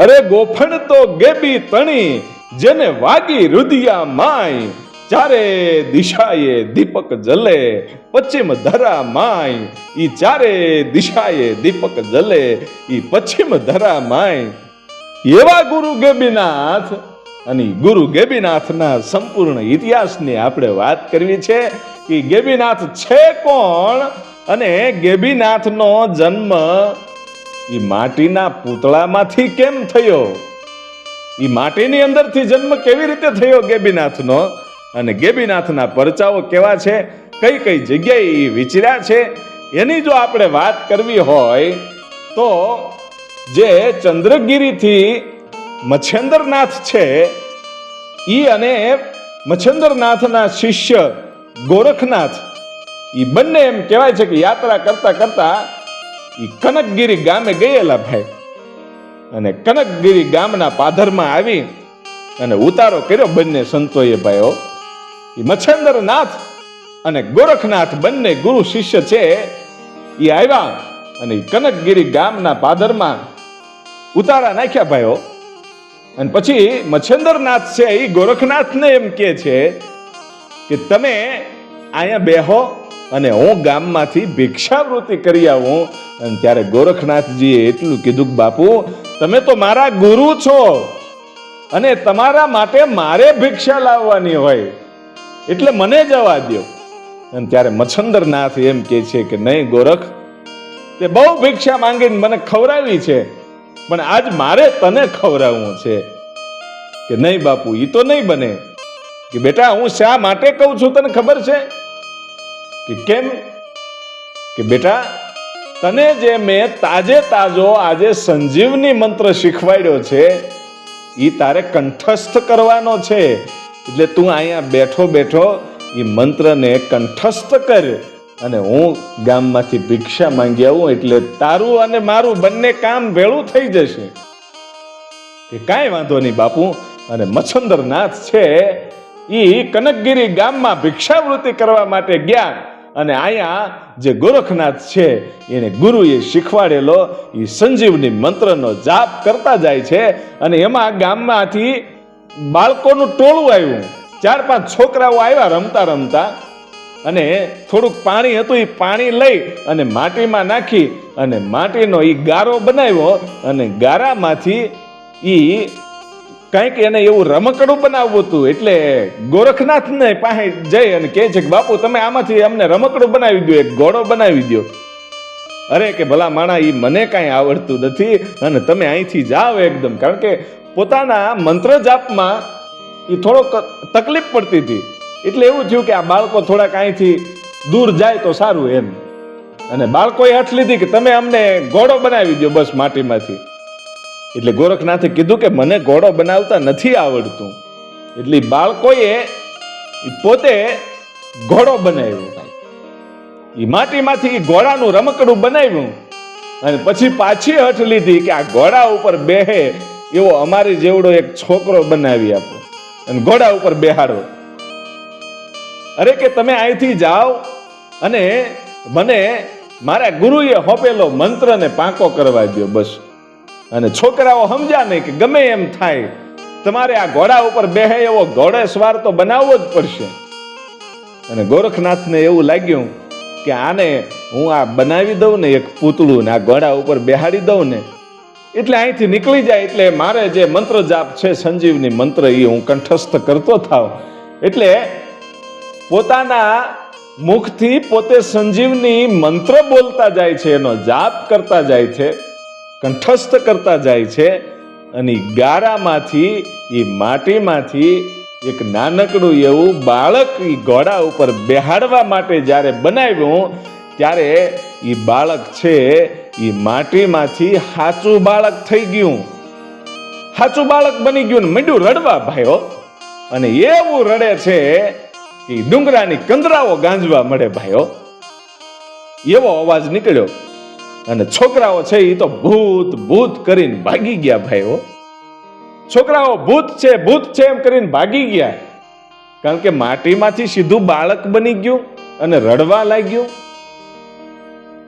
અરે ગોફણ તો ગેબી તણી, જેને વાગી રુદિયા માય. ચારે દિશાએ દીપક જલે, પશ્ચિમ ધરા માય. ઈ ચારે દિશાએ દીપક જલે, ઈ પશ્ચિમ ધરા માય. એવા ગુરુ ગેબીનાથ, અને ગુરુ ગેબીનાથના સંપૂર્ણ ઇતિહાસની આપણે વાત કરવી છે કે ગેબીનાથ છે કોણ? અને ગેબીનાથનો જન્મ ઈ માટીના પૂતળામાંથી કેમ થયો? એ માટીની અંદરથી જન્મ કેવી રીતે થયો ગેબીનાથનો? અને ગેબીનાથના પરચાઓ કેવા છે? કઈ કઈ જગ્યાએ એ વિચર્યા છે? એની જો આપણે વાત કરવી હોય, તો જે ચંદ્રગીરીથી મચ્છેન્દ્રનાથ છે એ અને મચ્છેન્દ્રનાથના શિષ્ય ગોરખનાથ એ બંને એમ કહેવાય છે કે યાત્રા કરતા કરતા ઈ કનકગીરી ગામે ગયેલા ભાઈ. અને કનકગીરી ગામના પાધરમાં આવી અને ઉતારો કર્યો બંને સંતોએ ભાઈઓ. એ મચ્છેન્દ્રનાથ અને ગોરખનાથ બંને ગુરુ શિષ્ય છે એ આવ્યા અને કનકગીરી ગામના પાદરમાં ઉતારા નાખ્યા ભાઈઓ. અને પછી મચ્છેન્દ્રનાથ છે એ ગોરખનાથને એમ કે છે કે તમે અહીંયા બેહો અને હું ગામમાંથી ભિક્ષાવૃત્તિ કરી આવું અને ત્યારે ગોરખનાથજીએ એટલું કીધું કે, બાપુ, તમે તો મારા ગુરુ છો અને તમારા માટે મારે ભિક્ષા લાવવાની હોય, એટલે મને જવા દો અને ત્યારે મચ્છંદરનાથ એમ કે છે કે, નહીં ગોરખ, તે બહુ ભિક્ષા માંગીને મને ખવડાવી છે, પણ આજ મારે તને ખવડાવવું છે. કે, નહીં બાપુ એ તો નહીં બને. કે, બેટા, હું શા માટે કહું છું, તને ખબર છે? કે કેમ? કે બેટા, તને જે મેં તાજે તાજો આજે સંજીવની મંત્ર શીખવાડ્યો છે એ તારે કંઠસ્થ કરવાનો છે. એટલે તું અહીંયા બેઠો બેઠો એ મંત્રને કંઠસ્થ કર અને હું ગામમાંથી ભિક્ષા માંગી આવું એટલે તારું અને મારું બંને કામ ભેળું થઈ જશે. કે કાંઈ વાંધો નહીં બાપુ, અને મચ્છંદરનાથ છે એ કનકગીરી ગામમાં ભિક્ષાવૃત્તિ કરવા માટે ગયા. અને અહીંયા જે ગોરખનાથ છે, એને ગુરુએ શીખવાડેલો એ સંજીવની મંત્રનો જાપ કરતા જાય છે અને એમાં ગામમાંથી બાળકોનું ટોળું આવ્યું. ચાર પાંચ છોકરાઓ આવ્યા રમતા રમતા અને થોડુંક પાણી હતું એ પાણી લઈ અને માટીમાં નાખી અને માટીનો એ ગારો બનાવ્યો અને ગારામાંથી એ કંઈક એને એવું રમકડું બનાવવું હતું, એટલે ગોરખનાથને પાસે જઈ અને કહે છે કે, બાપુ, તમે આમાંથી અમને રમકડું બનાવી દો એક ઘોડો બનાવી દો અરે કે, ભલા માણા એ મને કાંઈ આવડતું નથી અને તમે અહીંથી જાઓ એકદમ. કારણ કે પોતાના મંત્ર જાપમાં એ થોડોક તકલીફ પડતી હતી. એટલે એવું થયું કે આ બાળકો થોડાક અહીંથી દૂર જાય તો સારું એમ. અને બાળકોએ હઠ લીધી કે, તમે અમને ઘોડો બનાવી દો બસ માટીમાંથી. એટલે ગોરખનાથે કીધું કે મને ઘોડો બનાવતા નથી આવડતું. એટલે બાળકોએ પોતે ઘોડો બનાવ્યો. એ માટીમાંથી ઘોડાનું રમકડું બનાવ્યું. અને પછી પાછી હઠ લીધી કે આ ઘોડા ઉપર બેહે એવો અમારી જેવડો એક છોકરો બનાવી આપો. અને ઘોડા ઉપર બેહાડો. અરે કે તમે અહીંથી જાઓ અને મને મારા ગુરુએ હોપેલો મંત્રને પાંકો કરવા દો બસ. અને છોકરાઓ સમજ્યા નહીં કે ગમે એમ થાય. તમારે આ ઘોડા ઉપર બેહે એવો ઘોડે સ્વાર તો બનાવવો જ પડશે. અને ગોરખનાથને એવું લાગ્યું કે આને હું આ બનાવી દઉં ને એક પૂતળું ને આ ઘોડા ઉપર બેહાડી દઉં ને. એટલે અહીંથી નીકળી જાય એટલે મારે જે મંત્ર જાપ છે સંજીવની મંત્ર એ હું કંઠસ્થ કરતો થાવ. એટલે પોતાના મુખથી પોતે સંજીવની મંત્ર બોલતા જાય છે, એનો જાપ કરતા જાય છે. કંઠસ્થ કરતા જાય છે અને ગારામાંથી, એ માટીમાંથી એક નાનકડું એવું બાળક એ ઘોડા ઉપર બેહાડવા માટે જ્યારે બનાવ્યું, ત્યારે એ બાળક છે એ માટીમાંથી હાચું બાળક થઈ ગયું. હાચું બાળક બની ગયું ને મંડ્યું રડવા ભાઈઓ અને એવું રડે છે કે ડુંગરાની કંદરાઓ ગાંજવા મળે ભાઈઓ એવો અવાજ નીકળ્યો. અને છોકરાઓ છે એ તો ભૂત ભૂત કરીને ભાગી ગયા ભાઈઓ છોકરાઓ ભૂત છે ભૂત છે એમ કરીને ભાગી ગયા. કારણ કે માટીમાંથી સીધું બાળક બની ગયું અને રડવા લાગ્યું.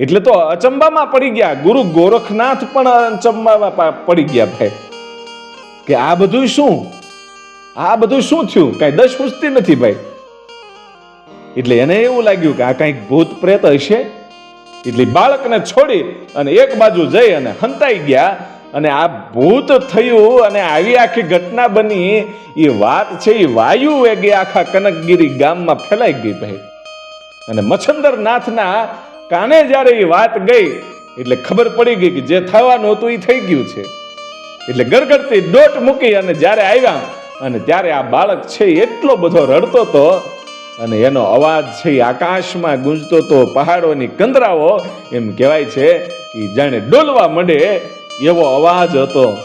એટલે તો અચંબામાં પડી ગયા. ગુરુ ગોરખનાથ પણ અચંબામાં પડી ગયા ભાઈ. કે આ બધું શું? આ બધું શું થયું? કાંઈ દશ પૂછતી નથી ભાઈ. એટલે એને એવું લાગ્યું કે આ કંઈક ભૂત પ્રેત હશે? એટલે બાળકને છોડી અને એક બાજુ જઈ અને હંતાઈ ગયા. અને આ ભૂત થયું અને આવી આખી ઘટના બની. એ વાત છે, એ વાયુ વેગે આખા કનકગીરી ગામમાં ફેલાઈ ગઈ ભાઈ. અને મચ્છંદર નાથના કાને જ્યારે એ વાત ગઈ, એટલે ખબર પડી ગઈ કે જે થવાનું હતું એ થઈ ગયું છે. એટલે ગરગડતી દોટ મૂકી અને જ્યારે આવ્યા, અને ત્યારે આ બાળક છે, એટલો બધો રડતો હતો અને એનો અવાજ છે એ આકાશમાં ગુંજતો તો પહાડોની કંદરાઓ, એમ કહેવાય છે એ જાણે ડોલવા માંડે એવો અવાજ હતો.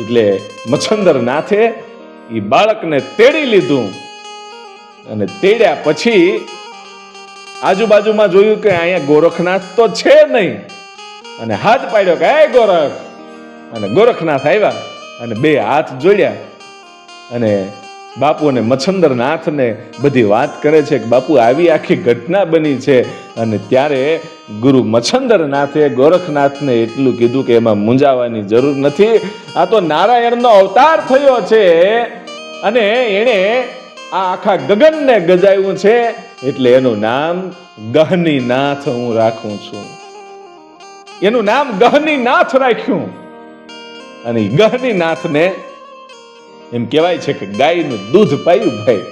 એટલે મચ્છંદર નાથે એ બાળકને તેડી લીધું. અને તેડ્યા પછી આજુબાજુમાં જોયું કે અહીંયા ગોરખનાથ તો છે નહીં. અને હાથ પાડ્યો કે એ ગોરખ! અને ગોરખનાથ આવ્યા અને બે હાથ જોડ્યા. અને બાપુ અને મચ્છંદરનાથને બધી વાત કરે છે કે બાપુ આવી આખી ઘટના બની છે અને ત્યારે ગુરુ મચ્છંદરનાથે ગોરખનાથને એટલું કીધું કે એમાં મૂંઝાવાની જરૂર નથી. આ તો નારાયણનો અવતાર થયો છે અને એણે આ આખા ગગનને ગજાવ્યું છે એટલે એનું નામ ગહનીનાથ હું રાખું છું. એનું નામ ગહનીનાથ રાખ્યું. અને ગહનીનાથને ગહની નાથને એમ કહેવાય છે કે ગાયનું દૂધ પાયું ભાઈ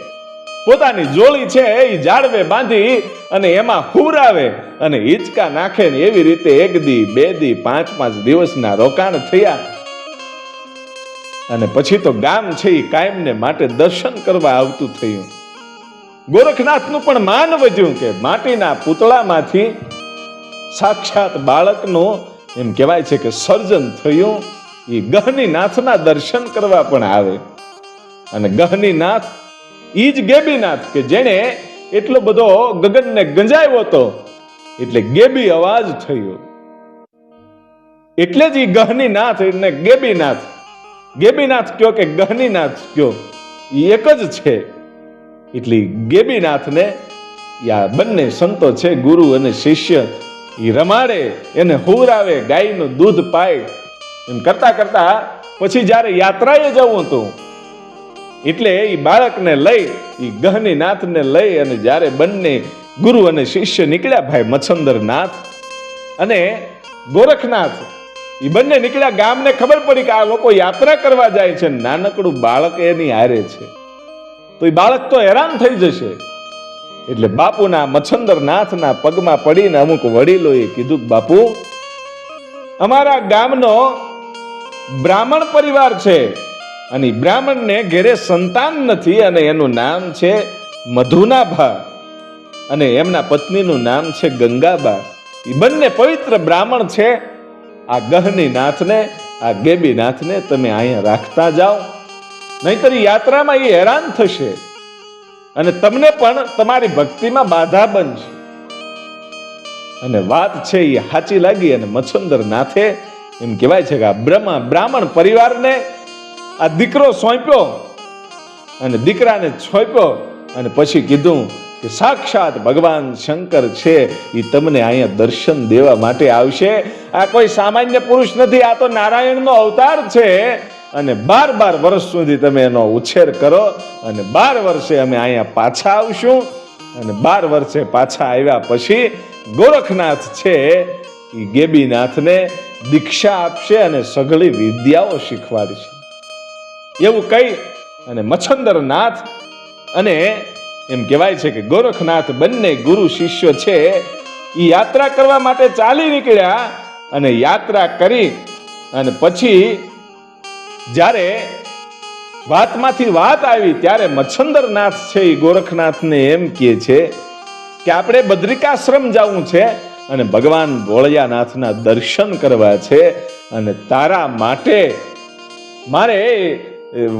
પોતાની જોળી છે એ જાળવે બાંધી અને એમાં હુરાવે અને હિંચકા નાખે ને એવી રીતે એક દી, બે દી, પાંચ પાંચ દિવસના રોકાણ થયા. અને પછી તો ગામ છે એ કાયમને માટે દર્શન કરવા આવતું થયું. ગોરખનાથનું પણ માન વધ્યું કે માટીના પૂતળામાંથી સાક્ષાત બાળકનું, એમ કહેવાય છે કે સર્જન થયું એ ગહની નાથના દર્શન કરવા પણ આવે. અને ગહની નાથ એ જ ગેબીનાથ કે જેણે એટલો બધો ગગનને ગંજાયો હતો, એટલે ગેબી અવાજ થયો. એટલે જ એ ગહની નાથ એટલે ગેબીનાથ. ગેબીનાથ કયો કે ગહનીનાથ કયો? એ એક જ છે. એટલે ગેબીનાથને આ બંને સંતો છે, ગુરુ અને શિષ્ય એ રમાડે, એને હુરાવે ગાયનું દૂધ પાય એમ કરતા કરતા પછી જ્યારે યાત્રાએ જવું હતું, એટલે એ બાળકને લઈ એ ગહની નાથને લઈ અને જ્યારે બંને ગુરુ અને શિષ્ય નીકળ્યા ભાઈ મચ્છંદર નાથ અને ગોરખનાથ એ બંને નીકળ્યા ગામને ખબર પડી કે આ લોકો યાત્રા કરવા જાય છે નાનકડું બાળક એની હારે છે. તો એ બાળક તો હેરાન થઈ જશે. એટલે બાપુના મચ્છંદર નાથના પગમાં પડીને અમુક વડીલોએ કીધું, બાપુ, અમારા ગામનો બ્રાહ્મણ પરિવાર છે અને બ્રાહ્મણને ઘેરે સંતાન નથી અને એનું નામ છે મધુનાભા. અને એમના પત્નીનું નામ છે ગંગાબા. એ બંને પવિત્ર બ્રાહ્મણ છે. આ ગહની નાથને આ ગેબી નાથને તમે અહીંયા રાખતા જાઓ. નહીતર યાત્રામાં એ હેરાન થશે. અને તમને પણ તમારી ભક્તિમાં બાધા બનશે. અને વાત છે એ સાચી લાગી અને મચ્છંદર નાથે એમ કહેવાય છે કે આ બ્રહ્મા, બ્રાહ્મણ પરિવારને આ દીકરો સોંપ્યો અને દીકરાને સોંપ્યો અને પછી કીધું કે સાક્ષાત ભગવાન શંકર છે એ તમને અહીંયા દર્શન દેવા માટે આવશે. આ કોઈ સામાન્ય પુરુષ નથી, આ તો નારાયણનો અવતાર છે. અને બાર બાર વર્ષ સુધી તમે એનો ઉછેર કરો અને બાર વર્ષે અમે અહીંયા પાછા આવશું. અને બાર વર્ષે પાછા આવ્યા પછી ગોરખનાથ છે એ ગેબીનાથને દીક્ષા આપશે અને સઘળી વિદ્યાઓ શીખવાડશે. એવું કહી અને મચ્છંદરનાથ અને એમ કહેવાય છે કે ગોરખનાથ બંને ગુરુ શિષ્યો છે એ યાત્રા કરવા માટે ચાલી નીકળ્યા અને યાત્રા કરી અને પછી જ્યારે વાતમાંથી વાત આવી ત્યારે મચ્છંદરનાથ છે એ ગોરખનાથને એમ કહે છે કે આપણે બદ્રિકાશ્રમ જવું છે અને ભગવાન ભોળિયાનાથના દર્શન કરવા છે અને તારા માટે મારે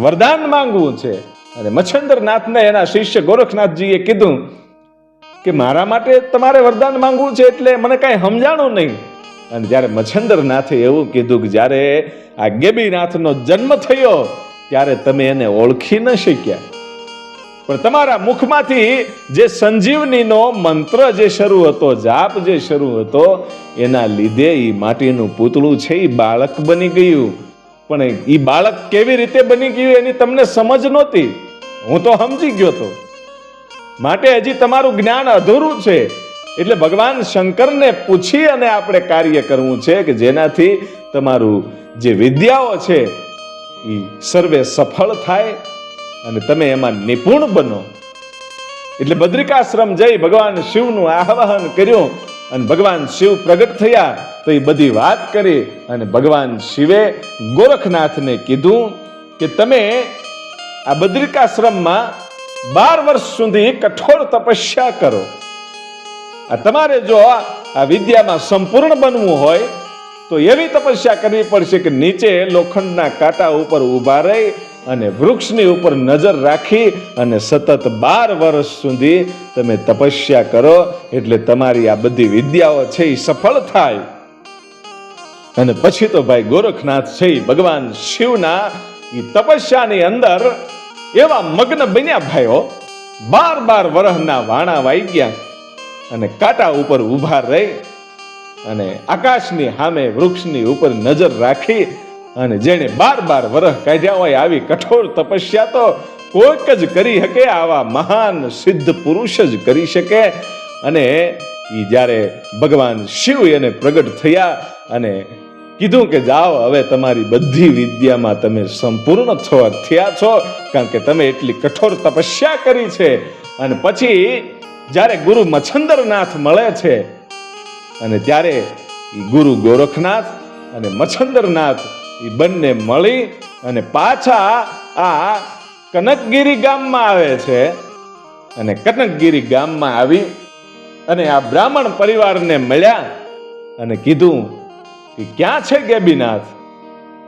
વરદાન માંગવું છે. અને મચ્છંદરનાથને એના શિષ્ય ગોરખનાથજીએ કીધું કે મારા માટે તમારે વરદાન માંગવું છે એટલે મને કાંઈ સમજાણું નહીં. અને જ્યારે મચ્છંદરનાથે એવું કીધું કે જ્યારે આ ગેબીનાથનો જન્મ થયો, ત્યારે તમે એને ઓળખી ન શક્યા. પણ તમારા મુખમાંથી જે સંજીવનીનો મંત્ર જે શરૂ હતો, જાપ જે શરૂ હતો, એના લીધે એ માટીનું પૂતળું છે એ બાળક બની ગયું. પણ એ બાળક કેવી રીતે બની ગયું એની તમને સમજ નહોતી? હું તો સમજી ગયો તો. માટે હજી તમારું જ્ઞાન અધૂરું છે. એટલે ભગવાન શંકરને પૂછી અને આપણે કાર્ય કરવું છે કે જેનાથી તમારું જે વિદ્યાઓ છે એ સર્વે સફળ થાય. અને તમે એમાં નિપુણ બનો. એટલે બદ્રિકાશ્રમ જઈ ભગવાન શિવનું આહવાન કર્યું અને ભગવાન શિવ પ્રગટ થયા તો એ બધી વાત કરી અને ભગવાન શિવે ગોરખનાથને કીધું કે તમે આ બદ્રિકાશ્રમમાં બાર વર્ષ સુધી કઠોર તપસ્યા કરો. આ તમારે જો આ વિદ્યામાં સંપૂર્ણ બનવું હોય તો એવી તપસ્યા કરવી પડશે કે નીચે લોખંડના કાંટા ઉપર ઊભા રહી અને વૃક્ષની ઉપર નજર રાખી અને સતત બાર વર્ષ સુધી તમે તપસ્યા કરો, એટલે તમારી આ બધી વિદ્યાઓ છે એ સફળ થાય. અને પછી તો ભાઈ ગોરખનાથ છે ભગવાન શિવના એ તપસ્યાની અંદર એવા મગ્ન બન્યા ભાઈઓ, બાર બાર વરહના વાણા વાઈ ગયા અને કાંટા ઉપર ઊભા રહી અને આકાશની સામે વૃક્ષની ઉપર નજર રાખી અને જેણે બાર બાર વરહ કાઢ્યા હોય આવી કઠોર તપસ્યા તો કોઈક જ કરી શકે, આવા મહાન સિદ્ધ પુરુષ જ કરી શકે. અને એ જ્યારે ભગવાન શિવ એને પ્રગટ થયા અને કીધું કે જાઓ, હવે તમારી બધી વિદ્યામાં તમે સંપૂર્ણ છો થયા છો, કારણ કે તમે એટલી કઠોર તપસ્યા કરી છે. અને પછી જ્યારે ગુરુ મચ્છંદરનાથ મળે છે, અને ત્યારે ગુરુ ગોરખનાથ અને મચ્છંદરનાથ એ બંને મળી અને પાછા આ કનકગીરી ગામમાં આવે છે. અને કનકગીરી ગામમાં આવી અને આ બ્રાહ્મણ પરિવારને મળ્યા અને કીધું કે ક્યાં છે ગેબીનાથ?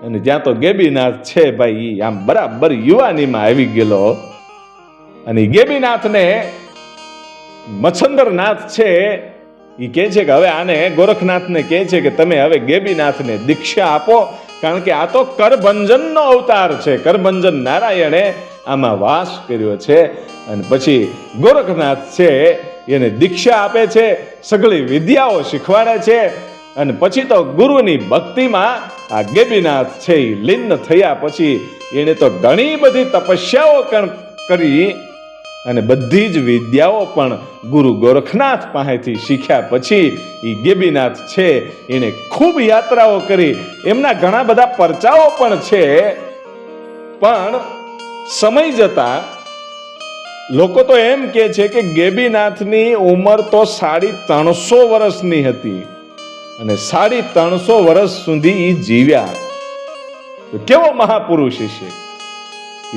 અને જ્યાં તો ગેબીનાથ છે ભાઈ આમ બરાબર યુવાનીમાં આવી ગયેલો. અને ગેબીનાથને મચ્છંદરનાથ છે એ કહે છે કે હવે આને ગોરખનાથને કહે છે કે તમે હવે ગેબીનાથને દીક્ષા આપો. કારણ કે આ તો કરભંજનનો અવતાર છે. કરભંજન નારાયણે આમાં વાસ કર્યો છે અને પછી ગોરખનાથ છે, એને દીક્ષા આપે છે સગળી વિદ્યાઓ શીખવાડે છે અને પછી તો ગુરુની ભક્તિમાં આ ગેબીનાથ છે એ લીન થયા પછી એણે તો ઘણી બધી તપસ્યાઓ કરી અને બધી જ વિદ્યાઓ પણ ગુરુ ગોરખનાથ પાસેથી શીખ્યા પછી એ ગેબીનાથ છે એણે ખૂબ યાત્રાઓ કરી. એમના ઘણા બધા પરચાઓ પણ છે, પણ સમય જતા લોકો તો એમ કે છે કે ગેબીનાથની ઉંમર તો સાડી ત્રણસો વર્ષની હતી અને સાડી ત્રણસો વર્ષ સુધી એ જીવ્યા. કેવો મહાપુરુષ છે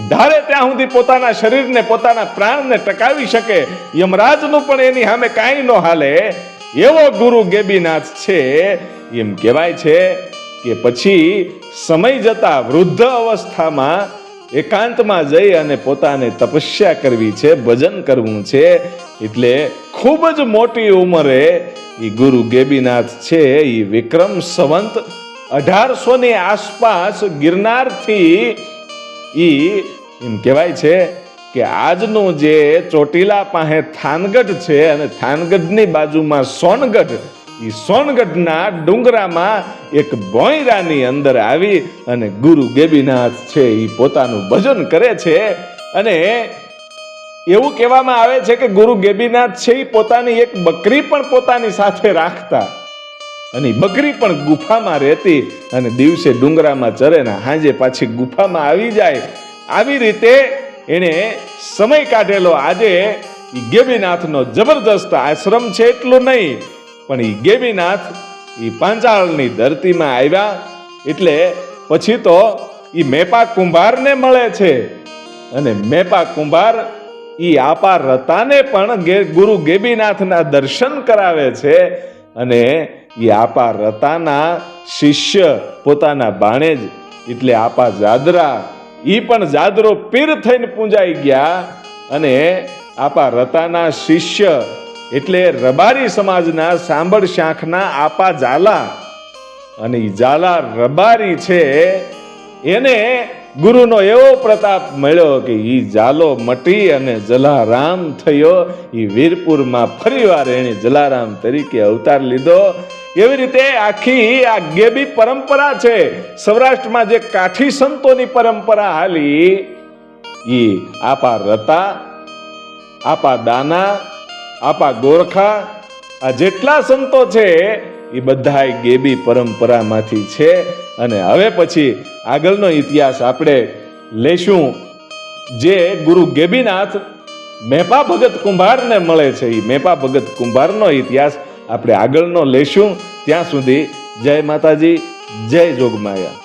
ધારે ત્યાં સુધી પોતાના શરીરને, પોતાના પ્રાણને ટકાવી શકે. યમરાજનું પણ એની સામે કાંઈ ન હાલે. એવો ગુરુ ગેબીનાથ છે. એમ કહેવાય છે કે પછી સમય જતા વૃદ્ધ અવસ્થામાં એકાંતમાં જઈ અને પોતાને તપસ્યા કરવી છે, ભજન કરવું છે. એટલે ખૂબ જ મોટી ઉંમરે એ ગુરુ ગેબીનાથ છે, એ વિક્રમ સંવંત અઢારસો ની આસપાસ ગિરનારથી ઈ એમ કહેવાય છે કે આજનું જે ચોટીલા પાસે થાનગઢ છે અને થાનગઢની બાજુમાં સોનગઢ એ સોનગઢના ડુંગરામાં એક ભોંયરાની અંદર આવી અને ગુરુ ગેબીનાથ છે એ પોતાનું ભજન કરે છે અને એવું કહેવામાં આવે છે કે ગુરુ ગેબીનાથ છે એ પોતાની એક બકરી પણ પોતાની સાથે રાખતા. અને બકરી પણ ગુફામાં રહેતી અને દિવસે ડુંગરામાં ચરે ને હાંજે પાછી ગુફામાં આવી જાય. આવી રીતે એણે સમય કાઢેલો. આજે એ ગેબીનાથનો જબરદસ્ત આશ્રમ છે એટલું નહીં, પણ એ ગેબીનાથ એ પાંચાળની ધરતીમાં આવ્યા. એટલે પછી તો એ મેપા કુંભારને મળે છે. અને મેપા કુંભાર એ આપા રતાને પણ ગુરુ ગેબીનાથના દર્શન કરાવે છે. અને ઈ આપા રતાના શિષ્ય પોતાના ભાણેજ એટલે આપા જાદરા, ઈ પણ જાદરો પીર થઈને પૂંજાઈ ગયા અને આપા રતાના શિષ્ય એટલે રબારી સમાજના સાંભળ શાંખના આપા ઝાલા. અને ઝાલા રબારી છે. એને ગુરુનો એવો પ્રતાપ મળ્યો કે ઈ ઝાલો મટી અને જલારામ થયો. એ વીરપુરમાં ફરીવાર એણે જલારામ તરીકે અવતાર લીધો. એવી રીતે આખી આ ગેબી પરંપરા છે. સૌરાષ્ટ્રમાં જે કાઠી સંતોની પરંપરા હાલી એ આપા રતા, આપા દાના, આપા ગોરખા, આ જેટલા સંતો છે એ બધા ગેબી પરંપરામાંથી છે. અને હવે પછી આગળનો ઇતિહાસ આપણે લેશું. જે ગુરુ ગેબીનાથ મેપા ભગત કુંભારને મળે છે. એ મેપા ભગત કુંભારનો ઇતિહાસ આપણે આગળનો લેશું. ત્યાં સુધી જય માતાજી જય જોગમાયા.